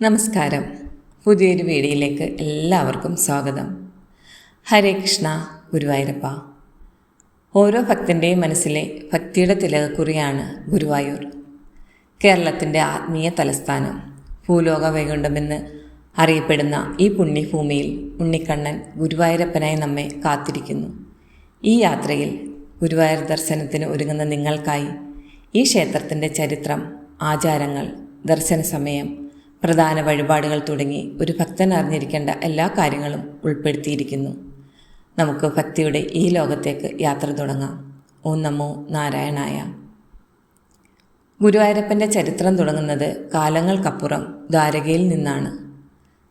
നമസ്കാരം. പുതിയൊരു വീഡിയോയിലേക്ക് എല്ലാവർക്കും സ്വാഗതം. ഹരേ കൃഷ്ണ ഗുരുവായൂരപ്പ. ഓരോ ഭക്തന്റെയും മനസ്സിലെ ഭക്തിയുടെ തിലകക്കുറിയാണ് ഗുരുവായൂർ. കേരളത്തിന്റെ ആത്മീയ തലസ്ഥാനം ഭൂലോക വൈകുണ്ഠമെന്ന് അറിയപ്പെടുന്ന ഈ പുണ്യഭൂമിയിൽ ഉണ്ണിക്കണ്ണൻ ഗുരുവായൂരപ്പനായി നമ്മെ കാത്തിരിക്കുന്നു. ഈ യാത്രയിൽ ഗുരുവായൂർ ദർശനത്തിന് ഒരുങ്ങുന്ന നിങ്ങൾക്കായി ഈ ക്ഷേത്രത്തിന്റെ ചരിത്രം ആചാരങ്ങൾ ദർശന സമയം പ്രധാന വഴിപാടുകൾ തുടങ്ങി ഒരു ഭക്തൻ അറിഞ്ഞിരിക്കേണ്ട എല്ലാ കാര്യങ്ങളും ഉൾപ്പെടുത്തിയിരിക്കുന്നു. നമുക്ക് ഭക്തിയുടെ ഈ ലോകത്തേക്ക് യാത്ര തുടങ്ങാം. ഓം നമോ നാരായണായ. ഗുരുവായൂരപ്പന്റെ ചരിത്രം തുടങ്ങുന്നത് കാലങ്ങൾക്കപ്പുറം ദ്വാരകയിൽ നിന്നാണ്.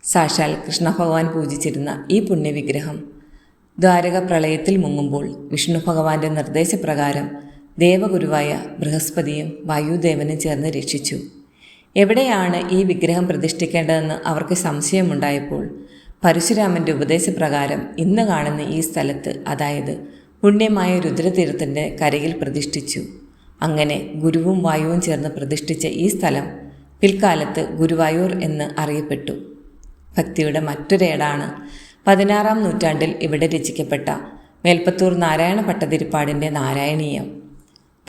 സാക്ഷാൽ കൃഷ്ണഭഗവാൻ പൂജിച്ചിരുന്ന ഈ പുണ്യവിഗ്രഹം ദ്വാരക പ്രളയത്തിൽ മുങ്ങുമ്പോൾ വിഷ്ണു ഭഗവാന്റെ നിർദ്ദേശപ്രകാരം ദേവഗുരുവായ ബൃഹസ്പതിയും വായുദേവനും ചേർന്ന് രക്ഷിച്ചു. എവിടെയാണ് ഈ വിഗ്രഹം പ്രതിഷ്ഠിക്കേണ്ടതെന്ന് അവർക്ക് സംശയമുണ്ടായപ്പോൾ പരശുരാമന്റെ ഉപദേശപ്രകാരം ഇന്ന് കാണുന്ന ഈ സ്ഥലത്ത് അതായത് പുണ്യമായ രുദ്രതീർത്ഥത്തിന്റെ കരയിൽ പ്രതിഷ്ഠിച്ചു. അങ്ങനെ ഗുരുവും വായുവും ചേർന്ന് പ്രതിഷ്ഠിച്ച ഈ സ്ഥലം പിൽക്കാലത്ത് ഗുരുവായൂർ എന്ന് അറിയപ്പെട്ടു. ഭക്തിയുടെ മറ്റൊരേടാണ് പതിനാറാം നൂറ്റാണ്ടിൽ ഇവിടെ രചിക്കപ്പെട്ട മേൽപ്പത്തൂർ നാരായണ ഭട്ടതിരിപ്പാടിന്റെ നാരായണീയം.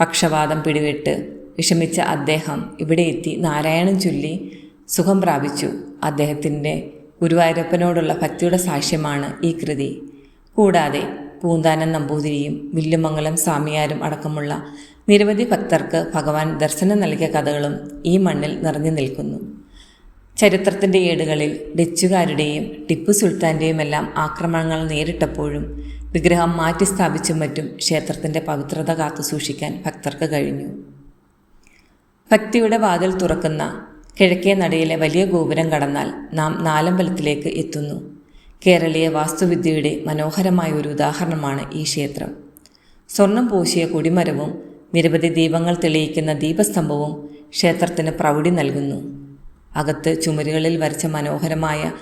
പക്ഷപാതം പിടിവിട്ട് വിഷമിച്ച അദ്ദേഹം ഇവിടെ എത്തി നാരായണൻ ചൊല്ലി സുഖം പ്രാപിച്ചു. അദ്ദേഹത്തിന്റെ ഗുരുവായൂരപ്പനോടുള്ള ഭക്തിയുടെ സാക്ഷ്യമാണ് ഈ കൃതി. കൂടാതെ പൂന്താനം നമ്പൂതിരിയും വില്ലുമംഗലം സ്വാമിയാരും അടക്കമുള്ള നിരവധി ഭക്തർക്ക് ഭഗവാൻ ദർശനം നൽകിയ കഥകളും ഈ മണ്ണിൽ നിറഞ്ഞു നിൽക്കുന്നു. ചരിത്രത്തിന്റെ ഏടുകളിൽ ഡച്ചുകാരുടെയും ടിപ്പു സുൽത്താന്റെയും എല്ലാം ആക്രമണങ്ങൾ നേരിട്ടപ്പോഴും വിഗ്രഹം മാറ്റി സ്ഥാപിച്ചും മറ്റും ക്ഷേത്രത്തിന്റെ പവിത്രത കാത്തുസൂക്ഷിക്കാൻ ഭക്തർക്ക് കഴിഞ്ഞു. ഭക്തിയുടെ വാതിൽ തുറക്കുന്ന കിഴക്കേ നടയിലെ വലിയ ഗോപുരം കടന്നാൽ നാം നാലമ്പലത്തിലേക്ക് എത്തുന്നു. കേരളീയ വാസ്തുവിദ്യയുടെ മനോഹരമായ ഒരു ഉദാഹരണമാണ് ഈ ക്ഷേത്രം. സ്വർണം പൂശിയ കൊടിമരവും നിരവധി ദീപങ്ങൾ തെളിയിക്കുന്ന ദീപസ്തംഭവും ക്ഷേത്രത്തിന് പ്രൗഢി നൽകുന്നു. അകത്ത് ചുമരുകളിൽ വരച്ച മനോഹരമായ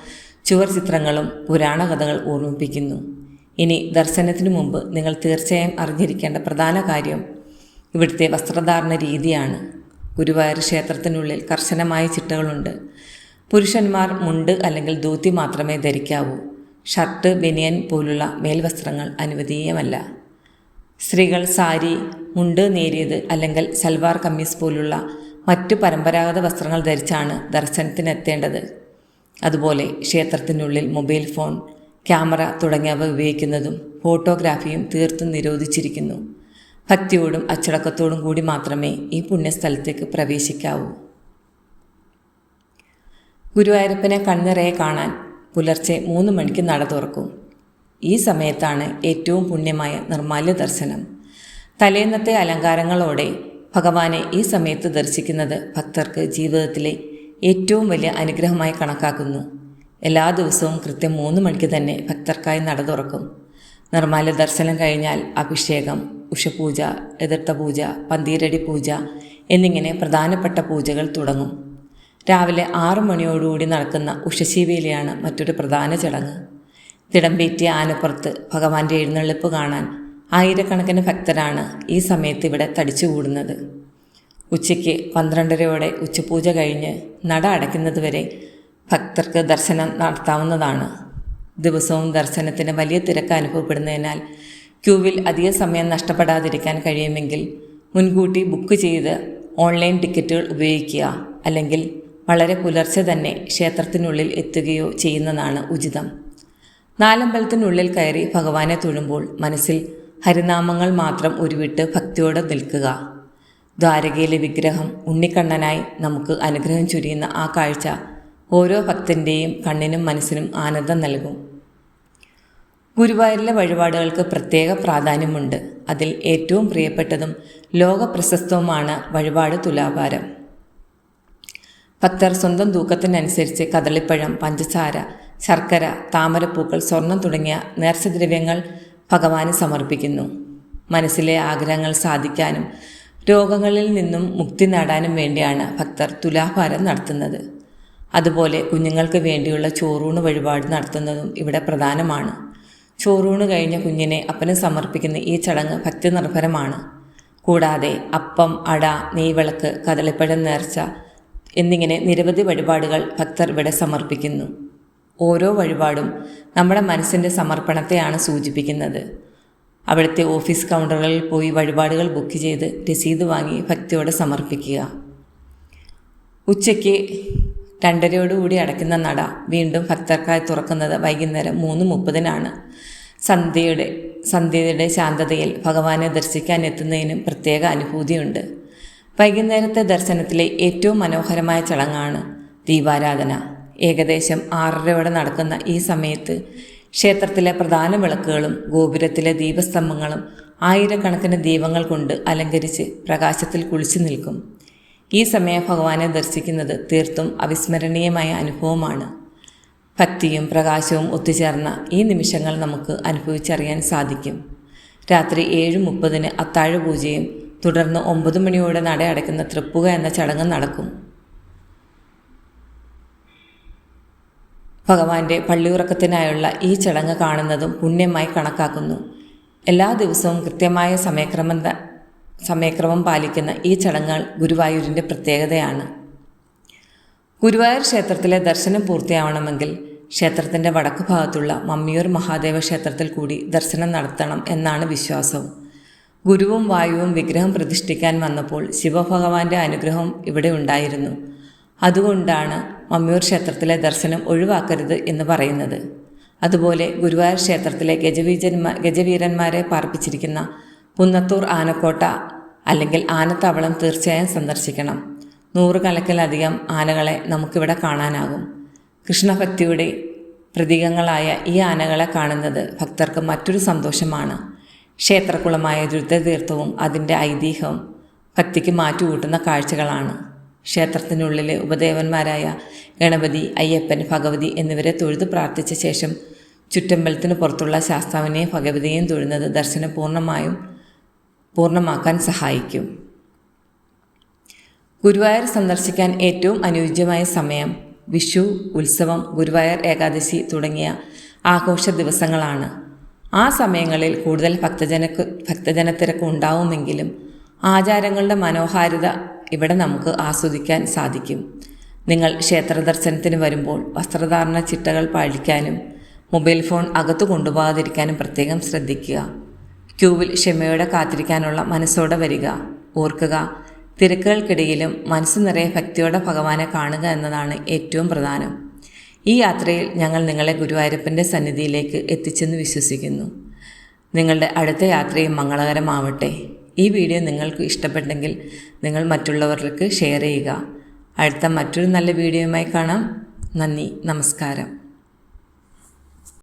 ചുവർ ചിത്രങ്ങളും പുരാണ കഥകൾ ഓർമ്മിപ്പിക്കുന്നു. ഇനി ദർശനത്തിനു മുമ്പ് നിങ്ങൾ തീർച്ചയായും അറിഞ്ഞിരിക്കേണ്ട പ്രധാന കാര്യം ഇവിടുത്തെ വസ്ത്രധാരണ രീതിയാണ്. ഗുരുവായൂർ ക്ഷേത്രത്തിനുള്ളിൽ കർശനമായ ചിട്ടകളുണ്ട്. പുരുഷന്മാർ മുണ്ട് അല്ലെങ്കിൽ ധൂത്തി മാത്രമേ ധരിക്കാവൂ. ഷർട്ട് ബനിയൻ പോലുള്ള മേൽവസ്ത്രങ്ങൾ അനുവദീയമല്ല സ്ത്രീകൾ സാരി മുണ്ട് നേരിയത് അല്ലെങ്കിൽ സൽവാർ കമ്മീസ് പോലുള്ള മറ്റു പരമ്പരാഗത വസ്ത്രങ്ങൾ ധരിച്ചാണ് ദർശനത്തിനെത്തേണ്ടത്. അതുപോലെ ക്ഷേത്രത്തിനുള്ളിൽ മൊബൈൽ ഫോൺ ക്യാമറ തുടങ്ങിയവ ഉപയോഗിക്കുന്നതും ഫോട്ടോഗ്രാഫിയും തീർത്തും നിരോധിച്ചിരിക്കുന്നു. ഭക്തിയോടും അച്ചടക്കത്തോടും കൂടി മാത്രമേ ഈ പുണ്യസ്ഥലത്തേക്ക് പ്രവേശിക്കാവൂ. ഗുരുവായൂരപ്പനെ കണ്ണിറയെ കാണാൻ പുലർച്ചെ മൂന്ന് മണിക്ക് നട തുറക്കും. ഈ സമയത്താണ് ഏറ്റവും പുണ്യമായ നിർമാല്യ ദർശനം. തലേന്നത്തെ അലങ്കാരങ്ങളോടെ ഭഗവാനെ ഈ സമയത്ത് ദർശിക്കുന്നത് ഭക്തർക്ക് ജീവിതത്തിലെ ഏറ്റവും വലിയ അനുഗ്രഹമായി കണക്കാക്കുന്നു. എല്ലാ ദിവസവും കൃത്യം മൂന്ന് മണിക്ക് തന്നെ ഭക്തർക്കായി നട തുറക്കും. നിർമാല്യ ദർശനം കഴിഞ്ഞാൽ അഭിഷേകം ഉഷപൂജ എതിർത്ത പൂജ പന്തീരടി പൂജ എന്നിങ്ങനെ പ്രധാനപ്പെട്ട പൂജകൾ തുടങ്ങും. രാവിലെ ആറു മണിയോടുകൂടി നടക്കുന്ന ഉഷശീവേലിയാണ് മറ്റൊരു പ്രധാന ചടങ്ങ്. തിടമ്പേറ്റിയ ആനപ്പുറത്ത് ഭഗവാന്റെ എഴുന്നള്ളിപ്പ് കാണാൻ ആയിരക്കണക്കിന് ഭക്തരാണ് ഈ സമയത്ത് ഇവിടെ തടിച്ചുകൂടുന്നത്. ഉച്ചയ്ക്ക് പന്ത്രണ്ടരയോടെ ഉച്ചപൂജ കഴിഞ്ഞ് നട അടയ്ക്കുന്നതുവരെ ഭക്തർക്ക് ദർശനം നടത്താവുന്നതാണ്. ദിവസവും ദർശനത്തിന് വലിയ തിരക്ക് അനുഭവപ്പെടുന്നതിനാൽ ക്യൂവിൽ അധിക സമയം നഷ്ടപ്പെടാതിരിക്കാൻ കഴിയുമെങ്കിൽ മുൻകൂട്ടി ബുക്ക് ചെയ്ത് ഓൺലൈൻ ടിക്കറ്റുകൾ ഉപയോഗിക്കുക അല്ലെങ്കിൽ വളരെ പുലർച്ചെ തന്നെ ക്ഷേത്രത്തിനുള്ളിൽ എത്തുകയോ ചെയ്യുന്നതാണ് ഉചിതം. നാലമ്പലത്തിനുള്ളിൽ കയറി ഭഗവാനെ തൊഴുമ്പോൾ മനസ്സിൽ ഹരിനാമങ്ങൾ മാത്രം ഉരുവിട്ട് ഭക്തിയോടെ നിൽക്കുക. ദ്വാരകയിലെ വിഗ്രഹം ഉണ്ണിക്കണ്ണനായി നമുക്ക് അനുഗ്രഹം ചൊരിയുന്ന ആ കാഴ്ച ഓരോ ഭക്തന്റെയും കണ്ണിനും മനസ്സിനും ആനന്ദം നൽകും. ഗുരുവായൂരിലെ വഴിപാടുകൾക്ക് പ്രത്യേക പ്രാധാന്യമുണ്ട്. അതിൽ ഏറ്റവും പ്രിയപ്പെട്ടതും ലോകപ്രശസ്തവുമാണ് വഴിപാട് തുലാഭാരം ഭക്തർ സ്വന്തം തൂക്കത്തിനനുസരിച്ച് കദളിപ്പഴം പഞ്ചസാര ശർക്കര താമരപ്പൂക്കൾ സ്വർണം തുടങ്ങിയ നേർച്ചദ്രവ്യങ്ങൾ ഭഗവാന് സമർപ്പിക്കുന്നു. മനസ്സിലെ ആഗ്രഹങ്ങൾ സാധിക്കാനും രോഗങ്ങളിൽ നിന്നും മുക്തി നേടാനും വേണ്ടിയാണ് ഭക്തർ തുലാഭാരം നടത്തുന്നത്. അതുപോലെ കുഞ്ഞുങ്ങൾക്ക് വേണ്ടിയുള്ള ചോറൂണ് വഴിപാട് നടത്തുന്നതും ഇവിടെ പ്രധാനമാണ്. ചോറൂണ് കഴിഞ്ഞ കുഞ്ഞിനെ അപ്പന് സമർപ്പിക്കുന്ന ഈ ചടങ്ങ് ഭക്തി നിർഭരമാണ് കൂടാതെ അപ്പം അട നെയ്വിളക്ക് കദളിപ്പഴം നേർച്ച എന്നിങ്ങനെ നിരവധി വഴിപാടുകൾ ഭക്തർ ഇവിടെ സമർപ്പിക്കുന്നു. ഓരോ വഴിപാടും നമ്മുടെ മനസ്സിന്റെ സമർപ്പണത്തെയാണ് സൂചിപ്പിക്കുന്നത്. അവിടുത്തെ ഓഫീസ് കൗണ്ടറുകളിൽ പോയി വഴിപാടുകൾ ബുക്ക് ചെയ്ത് രസീത് വാങ്ങി ഭക്തിയോടെ സമർപ്പിക്കുക. ഉച്ചയ്ക്ക് രണ്ടരയോടുകൂടി അടയ്ക്കുന്ന നട വീണ്ടും ഭക്തർക്കായി തുറക്കുന്നത് വൈകുന്നേരം മൂന്ന് മുപ്പതിനാണ്. സന്ധ്യയുടെ സന്ധ്യയുടെ ശാന്തതയിൽ ഭഗവാനെ ദർശിക്കാൻ എത്തുന്നതിനും പ്രത്യേക അനുഭൂതിയുണ്ട്. വൈകുന്നേരത്തെ ദർശനത്തിലെ ഏറ്റവും മനോഹരമായ ചടങ്ങാണ് ദീപാരാധന. ഏകദേശം ആറരയോടെ നടക്കുന്ന ഈ സമയത്ത് ക്ഷേത്രത്തിലെ പ്രധാന വിളക്കുകളും ഗോപുരത്തിലെ ദീപസ്തംഭങ്ങളും ആയിരക്കണക്കിന് ദീപങ്ങൾ കൊണ്ട് അലങ്കരിച്ച് പ്രകാശത്തിൽ കുളിച്ചു നിൽക്കും. ഈ സമയം ഭഗവാനെ ദർശിക്കുന്നത് തീർത്തും അവിസ്മരണീയമായ അനുഭവമാണ്. ഭക്തിയും പ്രകാശവും ഒത്തുചേർന്ന ഈ നിമിഷങ്ങൾ നമുക്ക് അനുഭവിച്ചറിയാൻ സാധിക്കും. രാത്രി ഏഴ് മുപ്പതിന് അത്താഴ പൂജയും തുടർന്ന് ഒമ്പത് മണിയോടെ നട അടയ്ക്കുന്ന തൃപ്പുക എന്ന ചടങ്ങ് നടക്കും. ഭഗവാന്റെ പള്ളിയുറക്കത്തിനായുള്ള ഈ ചടങ്ങ് കാണുന്നതും പുണ്യമായി കണക്കാക്കുന്നു. എല്ലാ ദിവസവും കൃത്യമായ സമയക്രമം സമയക്രമം പാലിക്കുന്ന ഈ ചടങ്ങുകൾ ഗുരുവായൂരിന്റെ പ്രത്യേകതയാണ്. ഗുരുവായൂർ ക്ഷേത്രത്തിലെ ദർശനം പൂർത്തിയാവണമെങ്കിൽ ക്ഷേത്രത്തിന്റെ വടക്ക് ഭാഗത്തുള്ള മമ്മിയൂർ മഹാദേവ ക്ഷേത്രത്തിൽ കൂടി ദർശനം നടത്തണം എന്നാണ് വിശ്വാസം. ഗുരുവും വായുവും വിഗ്രഹം പ്രതിഷ്ഠിക്കാൻ വന്നപ്പോൾ ശിവഭഗവാന്റെ അനുഗ്രഹം ഇവിടെ ഉണ്ടായിരുന്നു. അതുകൊണ്ടാണ് മമ്മിയൂർ ക്ഷേത്രത്തിലെ ദർശനം ഒഴിവാക്കരുത് എന്ന് പറയുന്നത്. അതുപോലെ ഗുരുവായൂർ ക്ഷേത്രത്തിലെ ഗജവീജന്മാ ഗജവീരന്മാരെ പാർപ്പിച്ചിരിക്കുന്ന പുന്നത്തൂർ ആനക്കോട്ട അല്ലെങ്കിൽ ആനത്താവളം തീർച്ചയായും സന്ദർശിക്കണം. നൂറുകണക്കിലധികം ആനകളെ നമുക്കിവിടെ കാണാനാകും. കൃഷ്ണഭക്തിയുടെ പ്രതീകങ്ങളായ ഈ ആനകളെ കാണുന്നത് ഭക്തർക്ക് മറ്റൊരു സന്തോഷമാണ്. ക്ഷേത്രകുളമായ രുദ്രതീർത്ഥവും അതിന്റെ ഐതിഹ്യവും ഭക്തിക്ക് മാറ്റുകൂട്ടുന്ന കാഴ്ചകളാണ്. ക്ഷേത്രത്തിനുള്ളിലെ ഉപദേവന്മാരായ ഗണപതി അയ്യപ്പൻ ഭഗവതി എന്നിവരെ തൊഴുതു പ്രാർത്ഥിച്ച ശേഷം ചുറ്റമ്പലത്തിന് പുറത്തുള്ള ശാസ്താവിനെയും ഭഗവതിയെയും തൊഴുന്നത് ദർശനം പൂർണമായും പൂർണമാക്കാൻ സഹായിക്കും. ഗുരുവായൂർ സന്ദർശിക്കാൻ ഏറ്റവും അനുയോജ്യമായ സമയം വിഷു ഉത്സവം ഗുരുവായൂർ ഏകാദശി തുടങ്ങിയ ആഘോഷ ദിവസങ്ങളാണ്. ആ സമയങ്ങളിൽ കൂടുതൽ ഭക്തജനക്ക് ഭക്തജനത്തിരക്ക് ഉണ്ടാവുമെങ്കിലും ആചാരങ്ങളുടെ മനോഹാരിത ഇവിടെ നമുക്ക് ആസ്വദിക്കാൻ സാധിക്കും. നിങ്ങൾ ക്ഷേത്ര ദർശനത്തിന് വരുമ്പോൾ വസ്ത്രധാരണ ചിട്ടകൾ പാലിക്കാനും മൊബൈൽ ഫോൺ അകത്തു കൊണ്ടുപോകാതിരിക്കാനും പ്രത്യേകം ശ്രദ്ധിക്കുക. ക്യൂവിൽ ക്ഷമയോടെ കാത്തിരിക്കാനുള്ള മനസ്സോടെ വരിക. ഓർക്കുക തിരക്കുകൾക്കിടയിലും മനസ്സ് നിറയെ ഭക്തിയോടെ ഭഗവാനെ കാണുക എന്നതാണ് ഏറ്റവും പ്രധാനം. ഈ യാത്രയിൽ ഞങ്ങൾ നിങ്ങളെ ഗുരുവായൂരപ്പന്റെ സന്നിധിയിലേക്ക് എത്തിച്ചെന്ന് വിശ്വസിക്കുന്നു. നിങ്ങളുടെ അടുത്ത യാത്രയും മംഗളകരമാവട്ടെ. ഈ വീഡിയോ നിങ്ങൾക്ക് ഇഷ്ടപ്പെട്ടെങ്കിൽ നിങ്ങൾ മറ്റുള്ളവർക്ക് ഷെയർ ചെയ്യുക. അടുത്ത മറ്റൊരു നല്ല വീഡിയോയുമായി കാണാം. നന്ദി നമസ്കാരം.